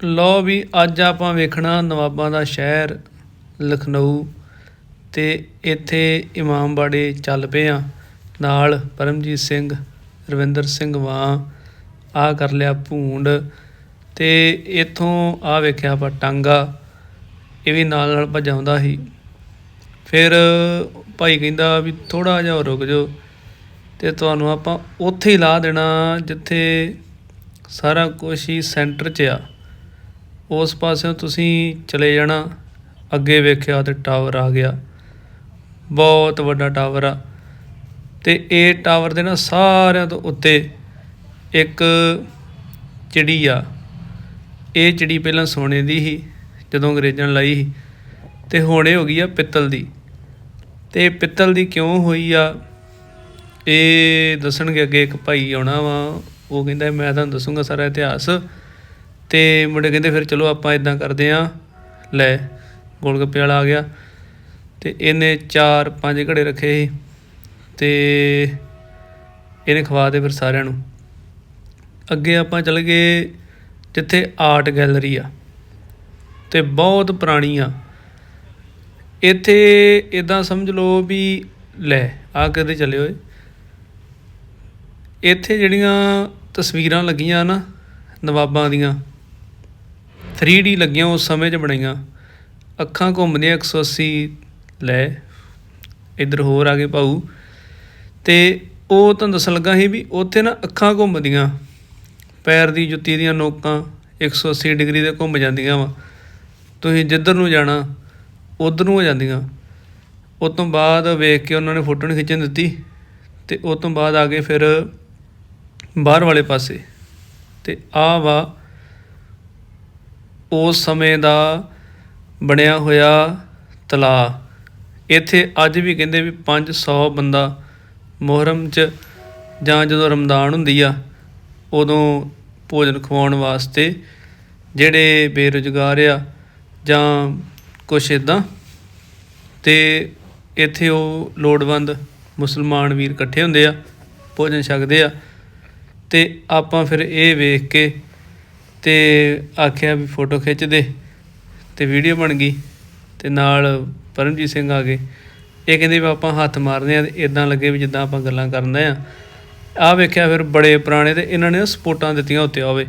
ਲੋ ਵੀ ਅੱਜ ਆਪਾਂ ਵੇਖਣਾ ਨਵਾਬਾਂ ਦਾ ਸ਼ਹਿਰ, ਲਖਨਊ ਤੇ ਇੱਥੇ ਇਮਾਮਬਾੜੇ ਚੱਲ ਪਏ ਆ। ਨਾਲ ਪਰਮਜੀਤ ਸਿੰਘ, ਰਵਿੰਦਰ ਸਿੰਘ ਵਾਂ ਆ ਕਰ ਲਿਆ ਭੂੰਡ ਤੇ ਇੱਥੋਂ ਆ ਵੇਖਿਆ ਆਪਾਂ ਟਾਂਗਾ, ਇਹ ਵੀ ਨਾਲ ਨਾਲ ਭਜਾਉਂਦਾ ਸੀ। ਫਿਰ ਭਾਈ ਕਹਿੰਦਾ ਵੀ ਥੋੜਾ ਜਿਹਾ ਹੋਰ ਰੁਕ ਜਾਓ ਤੇ ਤੁਹਾਨੂੰ ਆਪਾਂ ਉੱਥੇ ਹੀ ਲਾ ਦੇਣਾ ਜਿੱਥੇ ਸਾਰਾ ਕੁਝ ਹੀ ਸੈਂਟਰ 'ਚ ਆ। ਉਸ ਪਾਸਿਓਂ ਤੁਸੀਂ ਚਲੇ ਜਾਣਾ। ਅੱਗੇ ਵੇਖਿਆ ਤੇ ਟਾਵਰ ਆ ਗਿਆ। ਬਹੁਤ ਵੱਡਾ ਟਾਵਰ ਆ। ਤੇ ਇਹ ਟਾਵਰ ਦੇ ਨਾ ਸਾਰਿਆਂ ਤੋਂ ਉੱਤੇ ਇੱਕ ਚਿੜੀ ਆ। ਇਹ ਚਿੜੀ ਪਹਿਲਾਂ ਸੋਨੇ ਦੀ ਸੀ, ਜਦੋਂ ਅੰਗਰੇਜ਼ਾਂ ਨੇ ਲਾਈ ਸੀ। ਤੇ ਹੁਣ ਇਹ ਹੋ ਗਈ ਆ ਪਿੱਤਲ ਦੀ। ਤੇ ਪਿੱਤਲ ਦੀ ਕਿਉਂ ਹੋਈ ਆ? ਇਹ ਦੱਸਣਗੇ ਅੱਗੇ ਇੱਕ ਭਾਈ ਆਉਣਾ ਵਾ। ਉਹ ਕਹਿੰਦਾ, ਮੈਂ ਤੁਹਾਨੂੰ ਦੱਸੂਗਾ ਸਾਰਾ ਇਤਿਹਾਸ। ਤੇ ਮੁੰਡੇ ਕਹਿੰਦੇ ਫਿਰ ਚਲੋ ਆਪਾਂ ਇਦਾਂ ਕਰਦੇ ਆ ਲੈ ਗੋਲ ਗੱਪੇ ਵਾਲਾ ਆ ਗਿਆ। ਤੇ ਇਹਨੇ ਚਾਰ ਪੰਜ ਘੜੇ ਰੱਖੇ ਸੀ। ਤੇ ਇਹਨੇ ਖਵਾ ਦੇ ਫਿਰ ਸਾਰਿਆਂ ਨੂੰ। ਅੱਗੇ ਆਪਾਂ ਚੱਲ ਗਏ ਜਿੱਥੇ ਆਰਟ ਗੈਲਰੀ ਆ। ਤੇ ਬਹੁਤ ਪੁਰਾਣੀ ਆ। ਇੱਥੇ ਇਦਾਂ ਸਮਝ ਲਓ ਵੀ ਲੈ ਆ ਕਦੇ ਚੱਲੇ ਹੋਏ। ਇੱਥੇ ਜਿਹੜੀਆਂ ਤਸਵੀਰਾਂ ਲੱਗੀਆਂ ਨਾ ਨਵਾਬਾਂ ਦੀਆਂ 3D ਲੱਗੀਆਂ ਉਸ ਸਮੇਂ 'ਚ ਬਣੀਆਂ ਅੱਖਾਂ ਘੁੰਮਦੀਆਂ 180 ਲੈ, ਇੱਧਰ ਹੋਰ ਆ ਗਏ ਭਾਊ। ਤੇ ਉਹ ਤੁਹਾਨੂੰ ਦੱਸਣ ਲੱਗਾ ਸੀ ਵੀ ਉੱਥੇ ਨਾ ਅੱਖਾਂ ਘੁੰਮਦੀਆਂ, ਪੈਰ ਦੀ ਜੁੱਤੀ ਦੀਆਂ ਨੋਕਾਂ 180 ਡਿਗਰੀ ਦੇ ਘੁੰਮ ਜਾਂਦੀਆਂ ਵਾ। ਤੁਸੀਂ ਜਿੱਧਰ ਨੂੰ ਜਾਣਾ, ਉਧਰ ਨੂੰ ਹੋ ਜਾਂਦੀਆਂ। ਉਸ ਤੋਂ ਬਾਅਦ ਵੇਖ ਕੇ ਉਹਨਾਂ ਨੇ ਫੋਟੋ ਨਹੀਂ ਖਿੱਚਣ ਦਿੱਤੀ ਤੇ ਉਸ ਤੋਂ ਬਾਅਦ ਆ ਗਏ ਫਿਰ ਬਾਹਰ ਵਾਲੇ ਪਾਸੇ। ਤੇ ਆ ਵਾ ਉਸ ਸਮੇਂ ਦਾ ਬਣਿਆ ਹੋਇਆ ਤਲਾਅ। ਇੱਥੇ ਅੱਜ ਵੀ ਕਹਿੰਦੇ ਵੀ 500 ਬੰਦਾ ਮੁਹਰਮ 'ਚ ਜਾਂ ਜਦੋਂ ਰਮਦਾਨ ਹੁੰਦੀ ਆ, ਉਦੋਂ ਭੋਜਨ ਖਵਾਉਣ ਵਾਸਤੇ ਜਿਹੜੇ ਬੇਰੁਜ਼ਗਾਰ ਆ ਜਾਂ ਕੁਛ ਇਦਾਂ ਤੇ ਇੱਥੇ ਉਹ ਲੋੜਵੰਦ ਮੁਸਲਮਾਨ ਵੀਰ ਇਕੱਠੇ ਹੁੰਦੇ ਆ, ਭੋਜਨ ਛਕਦੇ ਆ। ਤੇ ਆਪਾਂ ਫਿਰ ਇਹ ਵੇਖ ਕੇ ਤੇ ਆਖਿਆ ਵੀ ਫੋਟੋ ਖਿੱਚ ਦੇ ਤੇ ਵੀਡੀਓ ਬਣ ਗਈ ਤੇ ਨਾਲ ਪਰਮਜੀਤ ਸਿੰਘ ਆ ਗਏ। ਇਹ ਕਹਿੰਦੇ ਵੀ ਆਪਾਂ ਹੱਥ ਮਾਰਦੇ ਆ ਤੇ ਇਦਾਂ ਲੱਗੇ ਵੀ ਜਿੱਦਾਂ ਆਪਾਂ ਗੱਲਾਂ ਕਰਦੇ ਆ। ਆ ਵੇਖਿਆ ਫਿਰ ਬੜੇ ਪੁਰਾਣੇ ਤੇ ਇਹਨਾਂ ਨੇ ਸਪੋਰਟਾਂ ਦਿੱਤੀਆਂ ਉੱਤੇ ਹੋਵੇ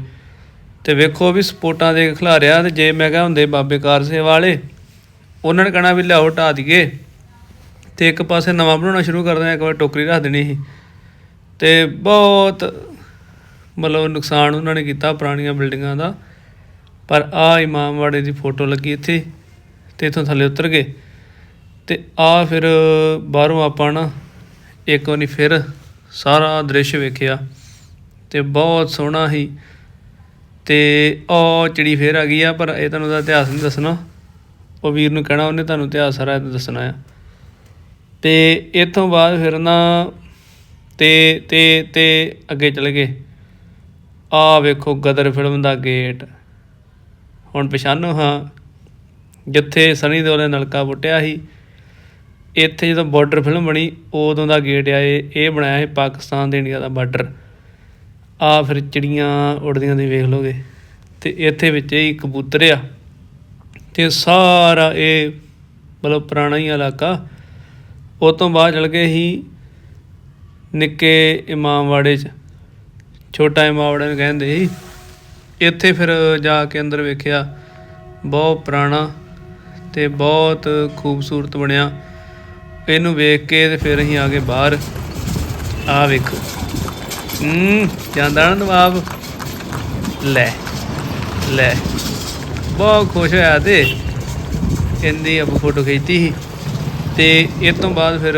ਤੇ ਵੇਖੋ ਵੀ ਸਪੋਰਟਾਂ ਦੇ ਖਿਲਾਰਿਆ ਤੇ ਜੇ ਮੈਂ ਕਿਹਾ ਹੁੰਦੇ ਬਾਬੇ ਕਾਰ ਸੇਵਾ ਵਾਲੇ, ਉਹਨਾਂ ਨੇ ਕਹਣਾ ਵੀ ਲਿਆਓ ਢਾ ਦਈਏ। ਤੇ ਇੱਕ ਪਾਸੇ ਨਵਾਂ ਬਣਾਉਣਾ ਸ਼ੁਰੂ ਕਰ ਦੇਣਾ, ਇੱਕ ਵਾਰ ਟੋਕਰੀ ਰੱਖ ਦੇਣੀ ਸੀ। ਤੇ ਬਹੁਤ ਮਤਲਬ ਨੁਕਸਾਨ ਉਹਨਾਂ ਨੇ ਕੀਤਾ ਪੁਰਾਣੀਆਂ ਬਿਲਡਿੰਗਾਂ ਦਾ। ਪਰ ਆ ਇਮਾਮਵਾੜੇ ਦੀ ਫੋਟੋ ਲੱਗੀ ਇੱਥੇ ਤੇ ਇਥੋਂ ਥੱਲੇ ਉਤਰ ਗਏ। ਤੇ ਆ ਫਿਰ ਬਾਹਰੋਂ ਆਪਾਂ ਨਾ ਇੱਕ ਵਾਰੀ ਫਿਰ ਸਾਰਾ ਦ੍ਰਿਸ਼ ਵੇਖਿਆ ਤੇ ਬਹੁਤ ਸੋਹਣਾ ਸੀ। ਤੇ ਉਹ ਚਿੜੀ ਫੇਰ ਆ ਗਈ ਆ, ਪਰ ਇਹ ਤੁਹਾਨੂੰ ਦਾ ਇਤਿਹਾਸ ਨਹੀਂ ਦੱਸਣਾ। ਉਹ ਵੀਰ ਨੂੰ ਕਹਿਣਾ, ਉਹਨੇ ਤੁਹਾਨੂੰ ਇਤਿਹਾਸ ਸਾਰਾ ਦੱਸਣਾ ਆ। ਤੇ ਇਥੋਂ ਬਾਅਦ ਫਿਰ ਨਾ ਤੇ ਤੇ ਤੇ ਅੱਗੇ ਚਲੇ ਗਏ। ਆ ਵੇਖੋ ਗਦਰ ਫਿਲਮ ਦਾ ਗੇਟ। ਹੁਣ ਪਛਾਣੋ, ਹਾਂ। ਜਿੱਥੇ ਸਨੀ ਦਿਓਲ ਨੇ ਨਲਕਾ ਪੁੱਟਿਆ ਸੀ, ਇੱਥੇ ਜਦੋਂ ਬਾਰਡਰ ਫਿਲਮ ਬਣੀ, ਉਦੋਂ ਦਾ ਗੇਟ ਆ ਇਹ। ਇਹ ਬਣਾਇਆ ਸੀ ਪਾਕਿਸਤਾਨ ਤੇ ਇੰਡੀਆ ਦਾ ਬਾਰਡਰ ਆ ਫਿਰ ਚਿੜੀਆਂ ਉੜਦੀਆਂ ਦੀ ਵੇਖ ਲੋਗੇ ਤੇ ਇੱਥੇ ਵਿੱਚ ਹੀ ਕਬੂਤਰ ਆ। ਤੇ ਸਾਰਾ ਇਹ ਮਤਲਬ ਪੁਰਾਣਾ ਹੀ ਇਲਾਕਾ। ਉਹ ਤੋਂ ਬਾਅਦ ਚਲ ਗਏ ਸੀ ਨਿੱਕੇ ਇਮਾਮਵਾੜੇ 'ਚ। ਛੋਟਾ ਜਿਹਾ ਇਮਾਮਵਾੜਾ ਨੂੰ ਕਹਿੰਦੇ ਸੀ। ਇੱਥੇ ਫਿਰ ਜਾ ਕੇ ਅੰਦਰ ਵੇਖਿਆ, ਬਹੁਤ ਪੁਰਾਣਾ ਤੇ ਬਹੁਤ ਖੂਬਸੂਰਤ ਬਣਿਆ। ਇਹਨੂੰ ਵੇਖ ਕੇ ਤੇ ਫਿਰ ਅਸੀਂ ਆ ਗਏ ਬਾਹਰ। ਆ ਵੇਖੋ। ਹੂੰ, ਜਾਂਦਾ ਨਾ ਨਵਾਬ। ਲੈ ਲੈ। ਬਹੁਤ ਖੁਸ਼ ਹੋਇਆ ਤੇ। ਇਹਦੀ ਅਬ ਫੋਟੋ ਖਿੱਚਤੀ ਸੀ। ਤੇ ਇਹ ਤੋਂ ਬਾਅਦ ਫਿਰ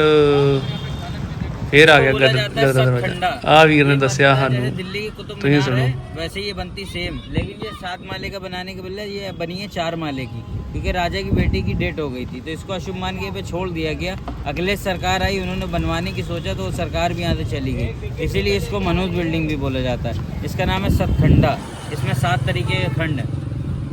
ਫੇਰ ਆ ਗਿਆ ਗਦਰ ਗਦਰ ਦਰਵਾਜ਼ਾ ਆ ਵੀਰ ਨੇ ਦੱਸਿਆ ਸਾਨੂੰ दिल्ली की कुतुब तो ये मीनार सुनो। है वैसे ये बनती सेम लेकिन ये सात माले का बनाने के बदले ये बनी है चार माले की क्योंकि राजा की बेटी की डेट हो गई थी तो इसको अशुभ मान के पे छोड़ दिया गया अगले सरकार आई उन्होंने बनवाने की सोचा तो वो सरकार भी यहाँ से चली गई इसीलिए इसको मनोज बिल्डिंग भी बोला जाता है इसका नाम है सतखंडा इसमें सात तरीके के खंड है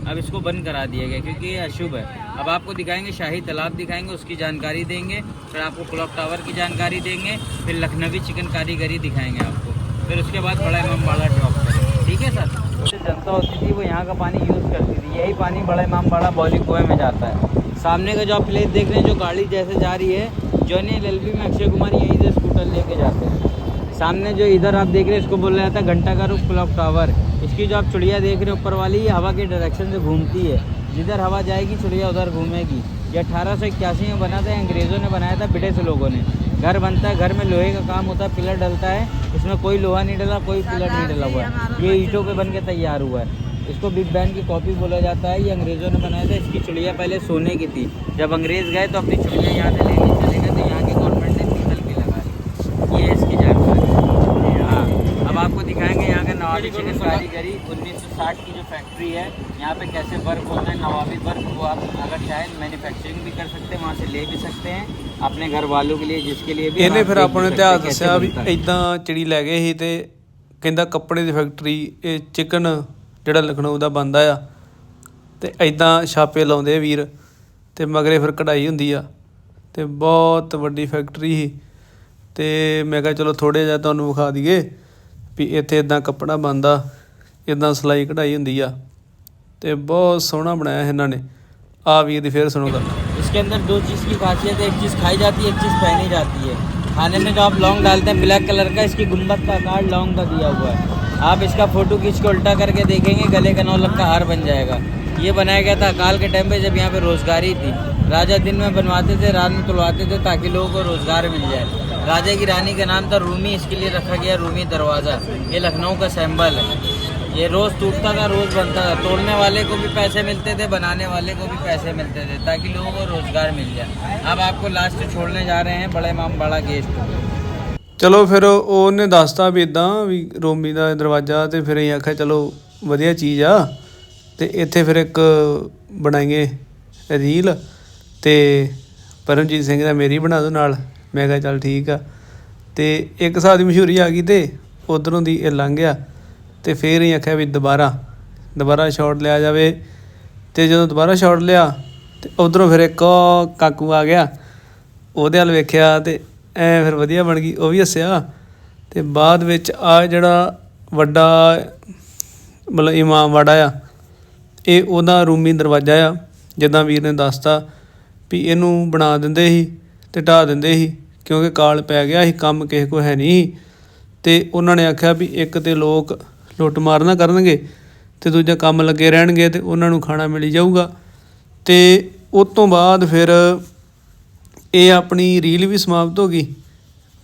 अब इसको बंद करा दिया गया क्योंकि ये अशुभ है। अब आपको दिखाएँगे, शाही तालाब दिखाएँगे, उसकी जानकारी देंगे, फिर आपको क्लॉक टावर की जानकारी देंगे, फिर लखनवी चिकन कारीगरी दिखाएँगे आपको। फिर उसके बाद बड़ा इमाम बाड़ा ड्रॉप करेंगे। ठीक है सर? जो जनता होती थी, वो यहाँ का पानी यूज़ करती थी। यही पानी बड़ा इमाम बाड़ा बौली कुएँ में जाता है। सामने का जो आप प्लेस देख रहे हैं, जो गाड़ी जैसे जा रही है जॉनी एल में अक्षय कुमार यहीं से स्कूटर लेके जाते हैं। सामने जो इधर आप देख रहे हैं इसको बोला जाता है घंटा का क्लॉक टावर। इसकी जो आप चिड़िया देख रहे हैं ऊपर वाली ये हवा के डायरेक्शन से घूमती है। जिधर हवा जाएगी चिड़िया उधर घूमेगी। ये अठारह में बना था अंग्रेज़ों ने बनाया था ब्रिटिश लोगों ने। घर बनता है घर में लोहे का काम होता है पिलर डलता है। इसमें कोई लोहा नहीं डला कोई पिलर नहीं डला हुआ है ये ईटों पे बन के तैयार हुआ है। इसको बिग बैंड की कॉपी बोला जाता है ये अंग्रेज़ों ने बनाया था इसकी चिड़िया पहले सोने की थी। जब अंग्रेज़ गए तो अपनी चिड़िया यहाँ से लेके चले यहाँ का नवाबी चिकन कारीगरी 1960 की जो फैक्ट्री है यहाँ पे कैसे वर्क होता है नवाबी वर्क वो आप अगर चाहें मैन्युफैक्चरिंग भी कर सकते हैं वहाँ से ले भी सकते हैं अपने घर वालों के लिए जिसके लिए भी ਇਹਨੇ आप ਫਿਰ देख ਆਪਾਂ ਨੂੰ भी ਇਤਿਹਾਸ सकते हैं कैसे ਦੱਸਿਆ ਵੀ बनता है। ਇਦਾਂ ਚਿੜੀ ਲੈ ਗਏ ਸੀ ਤੇ ਕਹਿੰਦਾ ਕੱਪੜੇ ਦੀ ਫੈਕਟਰੀ ਇਹ ਚਿਕਨ ਜਿਹੜਾ ਲਖਨਊ ਦਾ ਬੰਦਾ ਆ ਤੇ ਇਦਾਂ ਛਾਪੇ ਲਾਉਂਦੇ ਆ ਵੀਰ ਤੇ ਮਗਰੇ ਫਿਰ ਕਢਾਈ ਹੁੰਦੀ ਆ ਤੇ ਬਹੁਤ ਵੱਡੀ ਫੈਕਟਰੀ ਸੀ ਤੇ ਮੈਂ ਕਿਹਾ ਚਲੋ ਥੋੜੇ ਜਿਹਾ ਤੁਹਾਨੂੰ ਵਿਖਾ ਦਈਏ ਵੀ ਇੱਥੇ ਇਦਾਂ ਕੱਪੜਾ ਬੰਦਾ ਇਦਾਂ ਸਿਲਾਈ ਕਢਾਈ ਹੁੰਦੀ ਆ ਤੇ ਬਹੁਤ ਸੋਹਣਾ ਬਣਾਇਆ ਇਹਨਾਂ ਨੇ ਆ ਵੀਰ ਦੀ ਫੇਰ ਸੁਣੋ ਗੱਲ इसके अंदर दो चीज़ की खासियत है एक चीज़ खाई जाती है एक चीज़ पहनी जाती है खाने में जो आप लौंग डालते हैं ब्लैक कलर का इसकी गुम्बद का आकार लौंग का दिया हुआ है आप इसका फोटो खींच के उल्टा करके देखेंगे गले का नौलक का हार बन जाएगा ये बनाया गया था अकाल के टाइम पे जब यहाँ पे रोजगारी थी राजा दिन में बनवाते थे रात में तुलवाते थे ताकि लोगों को रोजगार मिल जाए राजा की रानी का नाम था रूमी इसके लिए रखा गया रूमी दरवाज़ा ये लखनऊ का सैम्बल है ये रोज टूटता था रोज बनता था तोड़ने वाले को भी पैसे मिलते थे बनाने वाले को भी पैसे मिलते थे ताकि लोगों को रोजगार मिल जाए अब आपको लास्ट छोड़ने जा रहे हैं बड़े इमाम बड़ा गेस्ट ਚਲੋ ਫਿਰ ਉਹ- ਉਹਨੇ ਦੱਸਤਾ ਵੀ ਇਦਾਂ ਵੀ ਰੋਮੀ ਦਾ ਦਰਵਾਜ਼ਾ ਤੇ ਫਿਰ ਅਸੀਂ ਆਖਿਆ ਚਲੋ ਵਧੀਆ ਚੀਜ਼ ਆ ਤੇ ਇੱਥੇ ਫਿਰ ਇੱਕ ਬਣਾਈਏ ਰੀਲ ਅਤੇ ਪਰਮਜੀਤ ਸਿੰਘ ਦਾ ਮੇਰੀ ਬਣਾ ਦੋ ਨਾਲ। ਮੈਂ ਕਿਹਾ ਚੱਲ ਠੀਕ ਆ। ਅਤੇ ਇੱਕ ਹਿਸਾਬ ਦੀ ਮਸ਼ਹੂਰੀ ਆ ਗਈ ਅਤੇ ਉੱਧਰੋਂ ਦੀ ਇਹ ਲੰਘ ਗਿਆ ਅਤੇ ਫਿਰ ਅਸੀਂ ਆਖਿਆ ਵੀ ਦੁਬਾਰਾ ਦੁਬਾਰਾ ਸ਼ਾਟ ਲਿਆ ਜਾਵੇ। ਅਤੇ ਜਦੋਂ ਦੁਬਾਰਾ ਸ਼ਾਟ ਲਿਆ ਤੇ ਉੱਧਰੋਂ ਫਿਰ ਇੱਕ ਉਹ ਕਾਕੂ ਆ ਗਿਆ। ਉਹਦੇ ਵੱਲ ਵੇਖਿਆ ਅਤੇ ਐ ਫਿਰ ਵਧੀਆ ਬਣ ਗਈ, ਉਹ ਵੀ ਹੱਸਿਆ। ਅਤੇ ਬਾਅਦ ਵਿੱਚ ਆ ਜਿਹੜਾ ਵੱਡਾ ਮਤਲਬ ਇਮਾਮ ਵਾੜਾ ਆ, ਇਹ ਉਹਦਾ ਰੂਮੀ ਦਰਵਾਜ਼ਾ ਆ, ਜਿੱਦਾਂ ਵੀਰ ਨੇ ਦੱਸਤਾ। ਵੀ ਇਹਨੂੰ ਬਣਾ ਦਿੰਦੇ ਸੀ ਤੇ ਢਾਹ ਦਿੰਦੇ ਸੀ, ਕਿਉਂਕਿ ਕਾਲ ਪੈ ਗਿਆ ਸੀ, ਕੰਮ ਕਿਸੇ ਕੋ ਹੈ ਨਹੀਂ ਸੀ। ਤੇ ਉਹਨਾਂ ਨੇ ਆਖਿਆ ਵੀ ਇੱਕ ਤੇ ਲੋਕ ਲੁੱਟ ਮਾਰ ਨਾ ਕਰਨਗੇ ਤੇ ਦੂਜਾ ਕੰਮ ਲੱਗੇ ਰਹਿਣਗੇ ਤੇ ਉਹਨਾਂ ਨੂੰ ਖਾਣਾ ਮਿਲੀ ਜਾਊਗਾ। ਤੇ ਉਸ ਤੋਂ ਬਾਅਦ ਫਿਰ ਇਹ ਆਪਣੀ ਰੀਲ ਵੀ ਸਮਾਪਤ ਹੋ ਗਈ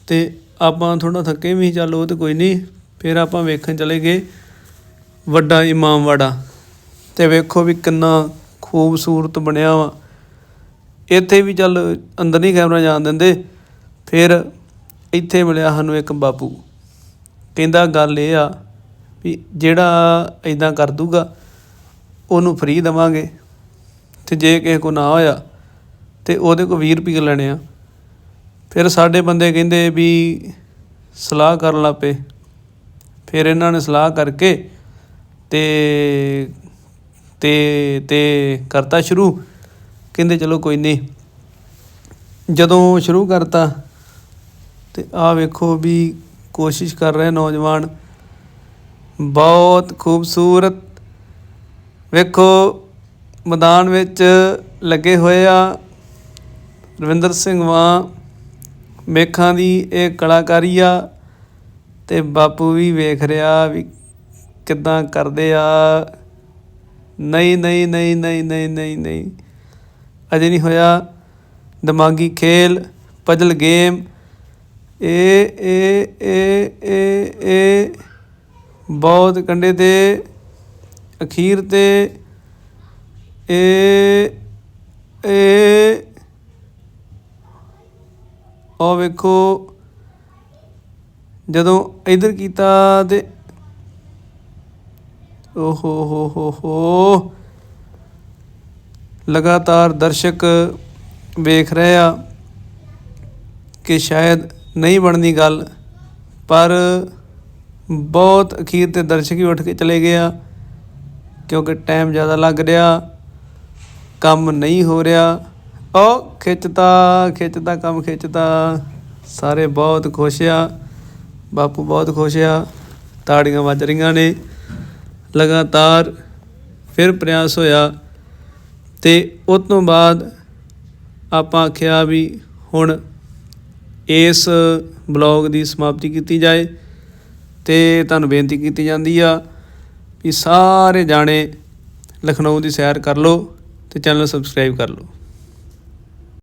ਤੇ ਆਪਾਂ ਥੋੜਾ ਥੱਕੇ ਵੀ ਚੱਲ ਉਹ ਤੇ ਕੋਈ ਨਹੀਂ, ਫਿਰ ਆਪਾਂ ਵੇਖਣ ਚਲੇ ਗਏ ਵੱਡਾ ਇਮਾਮ ਵਾੜਾ ਤੇ ਵੇਖੋ ਵੀ ਕਿੰਨਾ ਖੂਬਸੂਰਤ ਬਣਿਆ ਵਾ। ਇੱਥੇ ਵੀ ਚੱਲ ਅੰਦਰ ਨਹੀਂ ਕੈਮਰਾ ਜਾਣ ਦਿੰਦੇ। ਫਿਰ ਇੱਥੇ ਮਿਲਿਆ ਸਾਨੂੰ ਇੱਕ ਬਾਪੂ। ਕਹਿੰਦਾ ਗੱਲ ਇਹ ਆ ਵੀ ਜਿਹੜਾ ਇਦਾਂ ਕਰ ਦੂਗਾ, ਉਹਨੂੰ ਫ੍ਰੀ ਦੇਵਾਂਗੇ। ਤੇ ਜੇ ਕਿਸੇ ਕੋ ਨਾ ਹੋਇਆ, ਤੇ ਉਹਦੇ ਕੋ 20 ਰੁਪਏ ਲੈਣੇ ਆ। ਫਿਰ ਸਾਡੇ ਬੰਦੇ ਕਹਿੰਦੇ ਵੀ ਸਲਾਹ ਕਰਨ ਲੱਗ ਪਏ। ਫਿਰ ਇਹਨਾਂ ਨੇ ਸਲਾਹ ਕਰਕੇ ਤੇ ਤੇ ਤੇ ਕਰਤਾ ਸ਼ੁਰੂ। ਕਹਿੰਦੇ ਚਲੋ ਕੋਈ ਨਹੀਂ। ਜਦੋਂ ਸ਼ੁਰੂ ਕਰਤਾ ਤੇ ਆ ਵੇਖੋ ਵੀ ਕੋਸ਼ਿਸ਼ ਕਰ ਰਹੇ ਨੌਜਵਾਨ। ਬਹੁਤ ਖੂਬਸੂਰਤ। ਵੇਖੋ, ਮੈਦਾਨ ਵਿੱਚ ਲੱਗੇ ਹੋਏ ਆ ਰਵਿੰਦਰ ਸਿੰਘ ਵਾਂ। ਮੇਖਾਂ ਦੀ ਇਹ ਕਲਾਕਾਰੀ ਆ ਤੇ ਬਾਪੂ ਵੀ ਵੇਖ ਰਿਹਾ ਵੀ ਕਿੱਦਾਂ ਕਰਦੇ ਆ। ਨਹੀਂ ਨਹੀਂ ਨਹੀਂ ਨਹੀਂ ਨਹੀਂ ਨਹੀਂ ਨਹੀਂ। ਅਜੇ ਨਹੀਂ ਹੋਇਆ। ਦਿਮਾਗੀ ਖੇਲ ਪਜ਼ਲ ਗੇਮ ਏ ਏ ਏ ਇਹ ਇਹ ਬਹੁਤ ਕੰਡੇ ਤੇ, ਅਖੀਰ ਤੇ ਏ ਏ ਉਹ ਵੇਖੋ। ਜਦੋਂ ਇਧਰ ਕੀਤਾ ਤੇ, ਓਹੋ ਹੋ ਹੋ ਹੋ। ਲਗਾਤਾਰ ਦਰਸ਼ਕ ਵੇਖ ਰਹੇ ਆ ਕਿ ਸ਼ਾਇਦ ਨਹੀਂ ਬਣਦੀ ਗੱਲ, ਪਰ ਬਹੁਤ ਅਖੀਰ ਤੇ ਦਰਸ਼ਕ ਹੀ ਉੱਠ ਕੇ ਚਲੇ ਗਏ ਆ, ਕਿਉਂਕਿ ਟਾਈਮ ਜ਼ਿਆਦਾ ਲੱਗ ਰਿਹਾ, ਕੰਮ ਨਹੀਂ ਹੋ ਰਿਹਾ। ਉਹ ਖਿੱਚਦਾ ਖਿੱਚਦਾ ਕੰਮ ਖਿੱਚਦਾ ਸਾਰੇ ਬਹੁਤ ਖੁਸ਼ ਆ, ਬਾਪੂ ਬਹੁਤ ਖੁਸ਼ ਆ, ਤਾੜੀਆਂ ਵੱਜ ਰਹੀਆਂ ਨੇ। ਲਗਾਤਾਰ ਫਿਰ ਪ੍ਰਯਾਸ ਹੋਇਆ। ਤੇ ਉਸ ਤੋਂ ਬਾਅਦ ਆਪਾਂ ਆਖਿਆ ਵੀ ਹੁਣ ਇਸ ਬਲੌਗ ਦੀ ਸਮਾਪਤੀ ਕੀਤੀ ਜਾਏ ਤੇ ਤੁਹਾਨੂੰ ਬੇਨਤੀ ਕੀਤੀ ਜਾਂਦੀ ਆ ਵੀ ਸਾਰੇ ਜਾਣੇ ਲਖਨਊ ਦੀ ਸੈਰ ਕਰ ਲਓ ਤੇ ਚੈਨਲ ਸਬਸਕ੍ਰਾਈਬ ਕਰ ਲਓ।